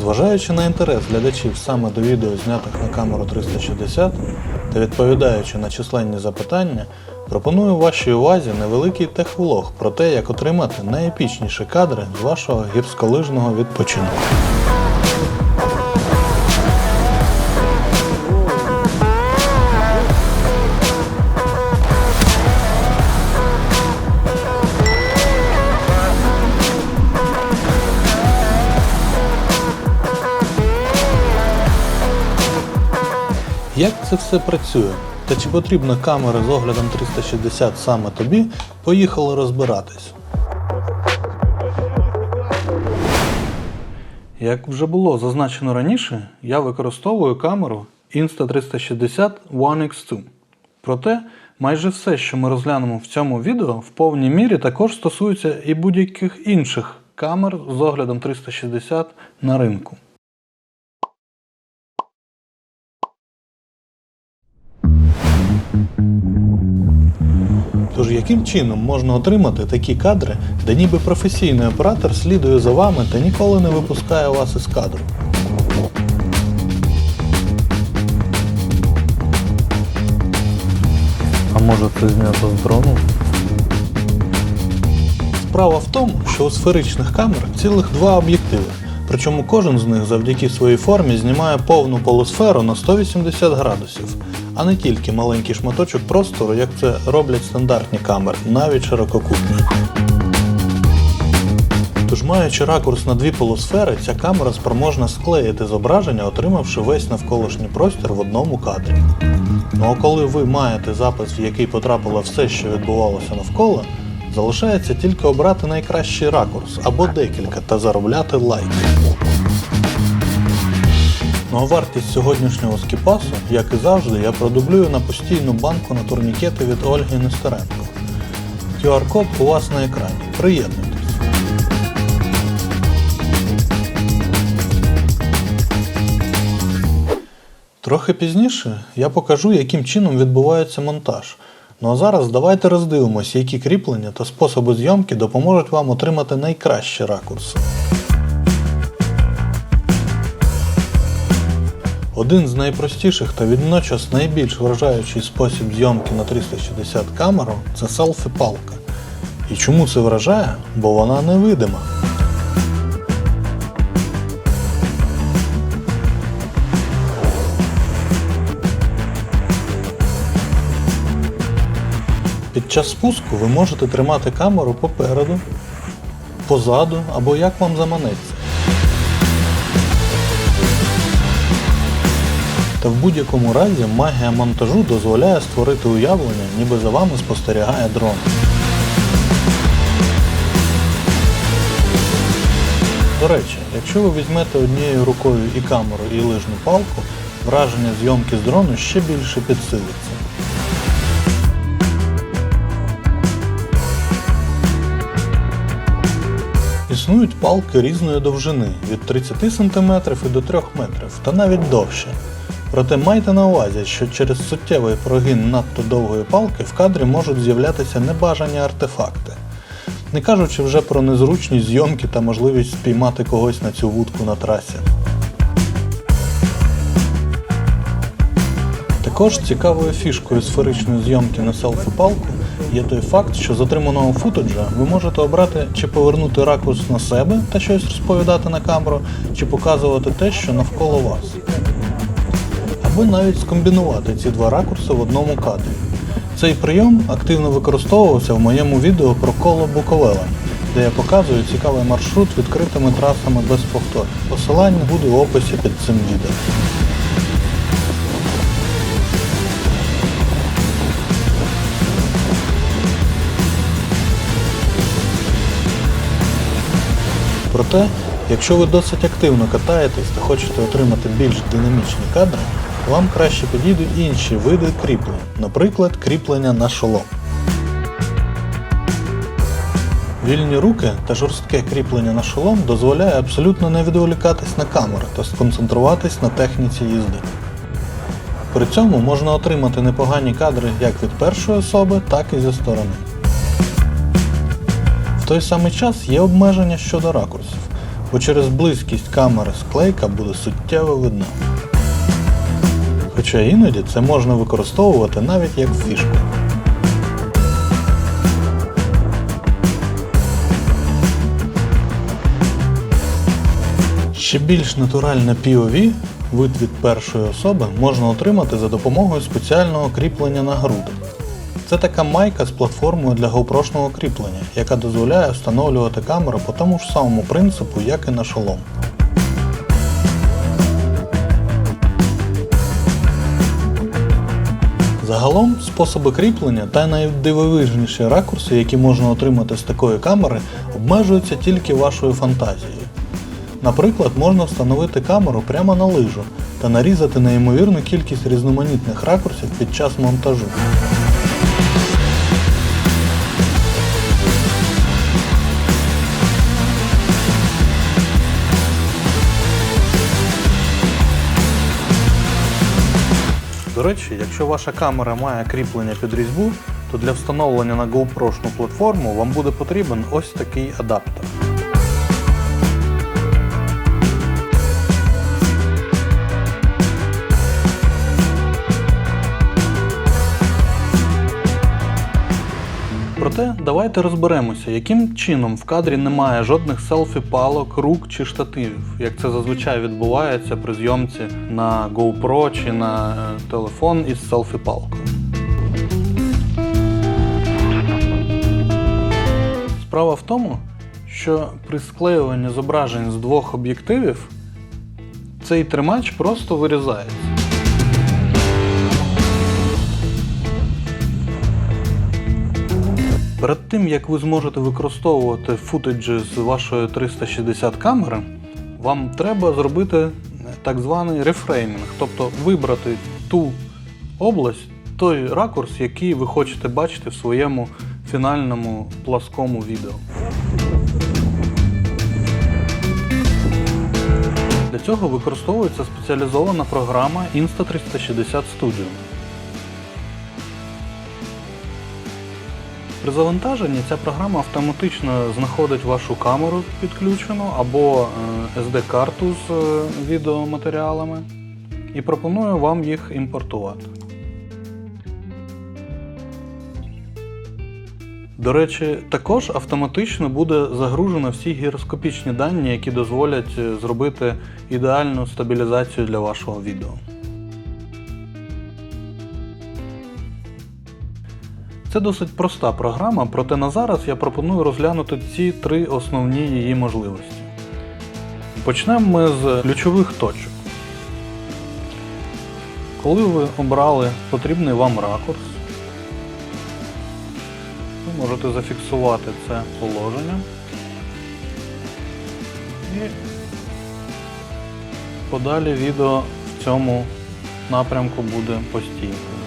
Зважаючи на інтерес глядачів саме до відео, знятих на камеру 360 та відповідаючи на численні запитання, пропоную вашій увазі невеликий техвлог про те, як отримати найепічніші кадри з вашого гірськолижного відпочинку. Як це все працює? Та чи потрібна камера з оглядом 360 саме тобі? Поїхали розбиратись. Як вже було зазначено раніше, я використовую камеру Insta360 One X2. Проте майже все, що ми розглянемо в цьому відео, в повній мірі також стосується і будь-яких інших камер з оглядом 360 на ринку. Тож яким чином можна отримати такі кадри, де ніби професійний оператор слідує за вами та ніколи не випускає вас із кадру? А може це знято з дрону? Справа в тому, що у сферичних камер цілих два об'єктиви. Причому кожен з них завдяки своїй формі знімає повну полусферу на 180 градусів, а не тільки маленький шматочок простору, як це роблять стандартні камери, навіть ширококутні. Тож, маючи ракурс на дві полусфери, ця камера спроможна склеїти зображення, отримавши весь навколишній простір в одному кадрі. Ну а коли ви маєте запис, в який потрапило все, що відбувалося навколо, залишається тільки обрати найкращий ракурс або декілька та заробляти лайки. Ну а вартість сьогоднішнього скіпасу, як і завжди, я продублюю на постійну банку на турнікети від Ольги Нестеренко. QR-код у вас на екрані. Приєднуйтесь. Трохи пізніше я покажу, яким чином відбувається монтаж. Ну а зараз давайте роздивимось, які кріплення та способи зйомки допоможуть вам отримати найкращі ракурси. Один з найпростіших та водночас найбільш вражаючий спосіб зйомки на 360 камеру це селфі-палка. І чому це вражає? Бо вона невидима. Під час спуску ви можете тримати камеру попереду, позаду або як вам заманеться. Та в будь-якому разі магія монтажу дозволяє створити уявлення, ніби за вами спостерігає дрон. До речі, якщо ви візьмете однією рукою і камеру, і лижну палку, враження зйомки з дрону ще більше підсилиться. Існують палки різної довжини від 30 см і до 3 метрів, та навіть довше. Проте майте на увазі, що через суттєвий прогин надто довгої палки в кадрі можуть з'являтися небажані артефакти. Не кажучи вже про незручність зйомки та можливість спіймати когось на цю вудку на трасі. Також цікавою фішкою сферичної зйомки на селфі-палку є той факт, що з отриманого футаджа ви можете обрати чи повернути ракурс на себе та щось розповідати на камеру, чи показувати те, що навколо вас. Або навіть скомбінувати ці два ракурси в одному кадрі. Цей прийом активно використовувався в моєму відео про коло Буковела, де я показую цікавий маршрут відкритими трасами без повторів. Посилання буде в описі під цим відео. Проте, якщо ви досить активно катаєтесь та хочете отримати більш динамічні кадри, вам краще підійдуть інші види кріплень, наприклад, кріплення на шолом. Вільні руки та жорстке кріплення на шолом дозволяє абсолютно не відволікатись на камеру та сконцентруватись на техніці їзди. При цьому можна отримати непогані кадри як від першої особи, так і зі сторони. В той самий час є обмеження щодо ракурсів, бо через близькість камери склейка буде суттєво видна. Хоча іноді це можна використовувати навіть як фішку. Ще більш натуральне POV, вид від першої особи, можна отримати за допомогою спеціального кріплення на груди. Це така майка з платформою для GoPro-шного кріплення, яка дозволяє встановлювати камеру по тому ж самому принципу, як і на шолом. Загалом, способи кріплення та найдивовижніші ракурси, які можна отримати з такої камери, обмежуються тільки вашою фантазією. Наприклад, можна встановити камеру прямо на лижу та нарізати неймовірну кількість різноманітних ракурсів під час монтажу. До речі, якщо ваша камера має кріплення під різьбу, то для встановлення на GoPro-шну платформу вам буде потрібен ось такий адаптер. Проте давайте розберемося, яким чином в кадрі немає жодних селфі-палок, рук чи штативів, як це зазвичай відбувається при зйомці на GoPro чи на е, телефон із селфі-палкою. Справа в тому, що при склеюванні зображень з двох об'єктивів цей тримач просто вирізається. Перед тим як ви зможете використовувати футеджі з вашої 360 камери, вам треба зробити так званий рефреймінг, тобто вибрати ту область, той ракурс, який ви хочете бачити в своєму фінальному пласкому відео. Для цього використовується спеціалізована програма Insta360 Studio. При завантаженні ця програма автоматично знаходить вашу камеру підключену або е, SD-карту з е, відеоматеріалами і пропонує вам їх імпортувати. До речі, також автоматично буде загружено всі гіроскопічні дані, які дозволять е, зробити ідеальну стабілізацію для вашого відео. Це досить проста програма, проте на зараз я пропоную розглянути ці три основні її можливості. Почнемо ми з ключових точок. Коли ви обрали потрібний вам ракурс, ви можете зафіксувати це положення і подалі відео в цьому напрямку буде постійно.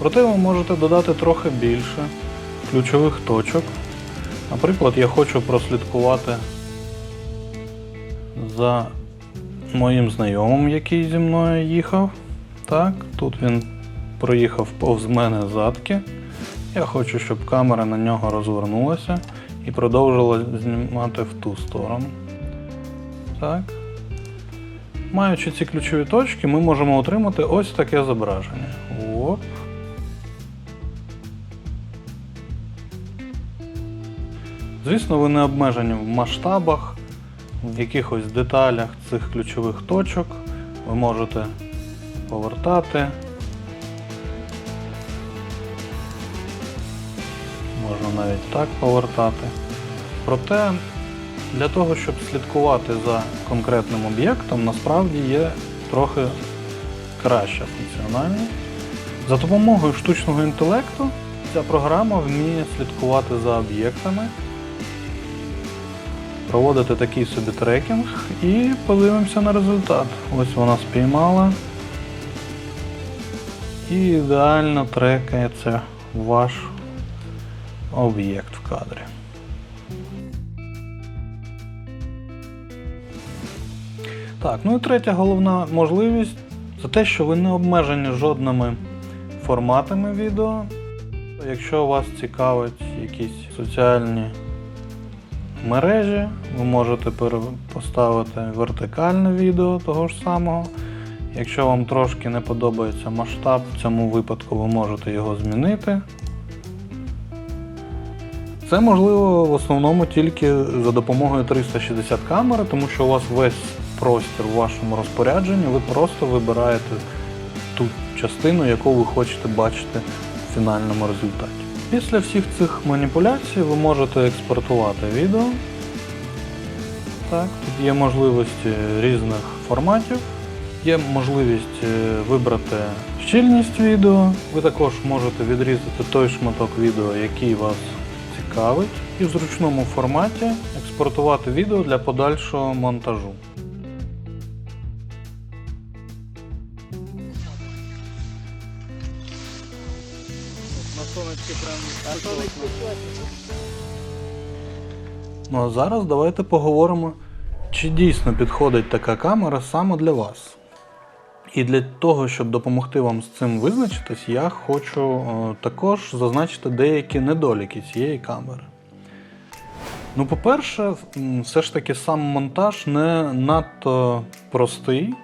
Проте ви можете додати трохи більше ключових точок. Наприклад, я хочу прослідкувати за моїм знайомим, який зі мною їхав. Так, Тут він проїхав повз мене задки. Я хочу, щоб камера на нього розвернулася і продовжила знімати в ту сторону. Так. Маючи ці ключові точки, ми можемо отримати ось таке зображення. Звісно, ви не обмежені в масштабах, в якихось деталях цих ключових точок. Ви можете повертати. Можна навіть так повертати. Проте для того, щоб слідкувати за конкретним об'єктом, насправді є трохи краща функціональність. За допомогою штучного інтелекту ця програма вміє слідкувати за об'єктами проводити такий собі трекінг і подивимося на результат. Ось вона спіймала. І ідеально трекається ваш об'єкт в кадрі. Так, ну і третя головна можливість Це те, що ви не обмежені жодними форматами відео. Якщо вас цікавить якісь соціальні мережі, ви можете поставити вертикальне відео того ж самого. Якщо вам трошки не подобається масштаб, в цьому випадку ви можете його змінити. Це можливо в основному тільки за допомогою 360 камери, тому що у вас весь простір у вашому розпорядженні, ви просто вибираєте ту частину, яку ви хочете бачити в фінальному результаті. Після всіх цих маніпуляцій ви можете експортувати відео. Так, тут є можливості різних форматів. Є можливість е, вибрати щільність відео. Ви також можете відрізати той шматок відео, який вас цікавить, і в зручному форматі експортувати відео для подальшого монтажу. Ну а зараз давайте поговоримо, чи дійсно підходить така камера саме для вас. І для того, щоб допомогти вам з цим визначитись, я хочу е, також зазначити деякі недоліки цієї камери. Ну, по-перше, все ж таки сам монтаж не надто простий.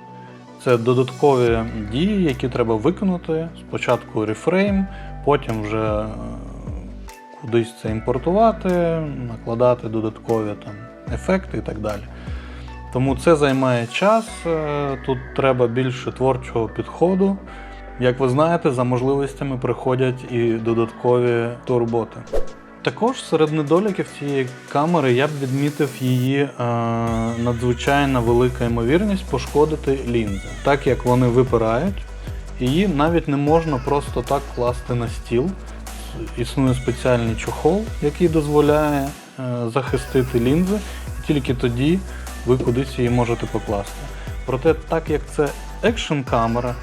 Це додаткові дії, які треба виконати. Спочатку рефрейм, потім вже е, кудись це імпортувати, накладати додаткові там, ефекти і так далі. Тому це займає час, е, тут треба більше творчого підходу. Як ви знаєте, за можливостями приходять і додаткові турботи. Також серед недоліків цієї камери я б відмітив її е, надзвичайно велика ймовірність пошкодити лінзи, так як вони випирають, її навіть не можна просто так класти на стіл. Існує спеціальний чохол, який дозволяє е, захистити лінзи, і тільки тоді ви кудись її можете покласти. Проте, так як це екшн камера,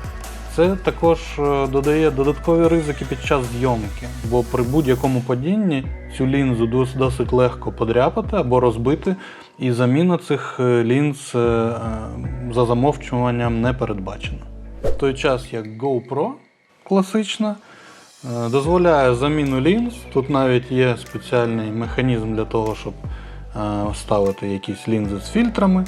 це також е, додає додаткові ризики під час зйомки, бо при будь-якому падінні цю лінзу досить легко подряпати або розбити, і заміна цих е, лінз за замовчуванням не передбачена. Той час як GoPro класична е, дозволяє заміну лінз. Тут навіть є спеціальний механізм для того, щоб е, ставити якісь лінзи з фільтрами. Е,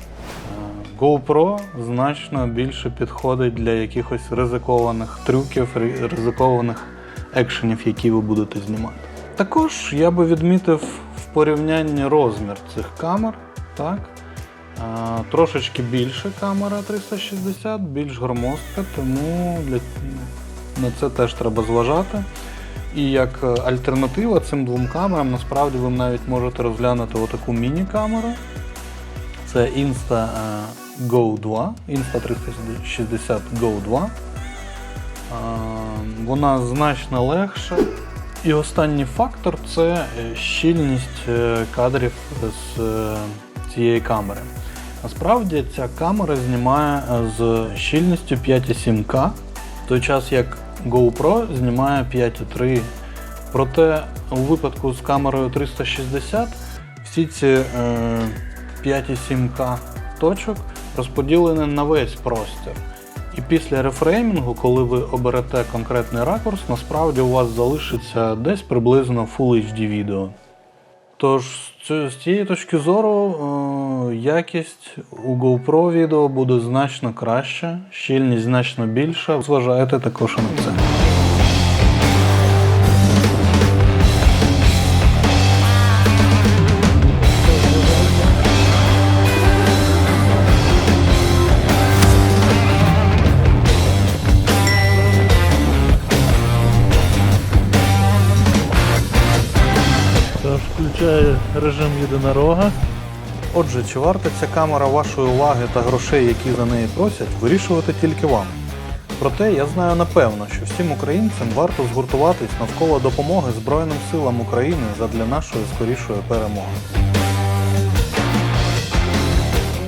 GoPro значно більше підходить для якихось ризикованих трюків, ризикованих екшенів, які ви будете знімати. Також я би відмітив в порівнянні розмір цих камер. Так? Трошечки більше камера 360, більш громоздка, тому для... на це теж треба зважати. І як е, альтернатива цим двом камерам, насправді ви навіть можете розглянути отаку міні-камеру. Це Insta е, Go 2, Insta 360 Go 2. Е, Вона значно легша. І останній фактор це щільність кадрів з цієї камери. Насправді ця камера знімає е, з щільністю 5,7К, в той час як GoPro знімає 5,3. Проте у випадку з камерою 360 всі ці е, 5,7К точок розподілені на весь простір. І після рефреймінгу, коли ви оберете конкретний ракурс, насправді у вас залишиться десь приблизно Full HD відео. Тож з цієї точки зору е, якість у GoPro відео буде значно краще, щільність значно більша. Зважайте також на це. Тож включаю режим єдинорога. Отже, чи варта ця камера вашої уваги та грошей, які за неї просять, вирішувати тільки вам. Проте я знаю напевно, що всім українцям варто згуртуватись навколо допомоги Збройним силам України задля нашої скорішої перемоги.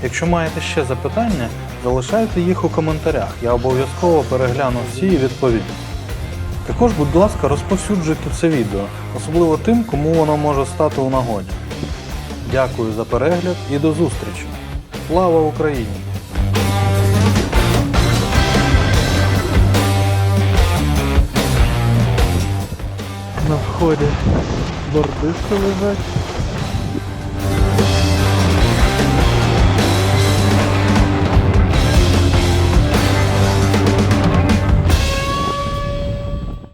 Якщо маєте ще запитання, залишайте їх у коментарях. Я обов'язково перегляну всі і відповім. Також, будь ласка, розповсюджуйте це відео, особливо тим, кому воно може стати у нагоді. Дякую за перегляд і до зустрічі. Слава Україні! На вході бордишки лежать.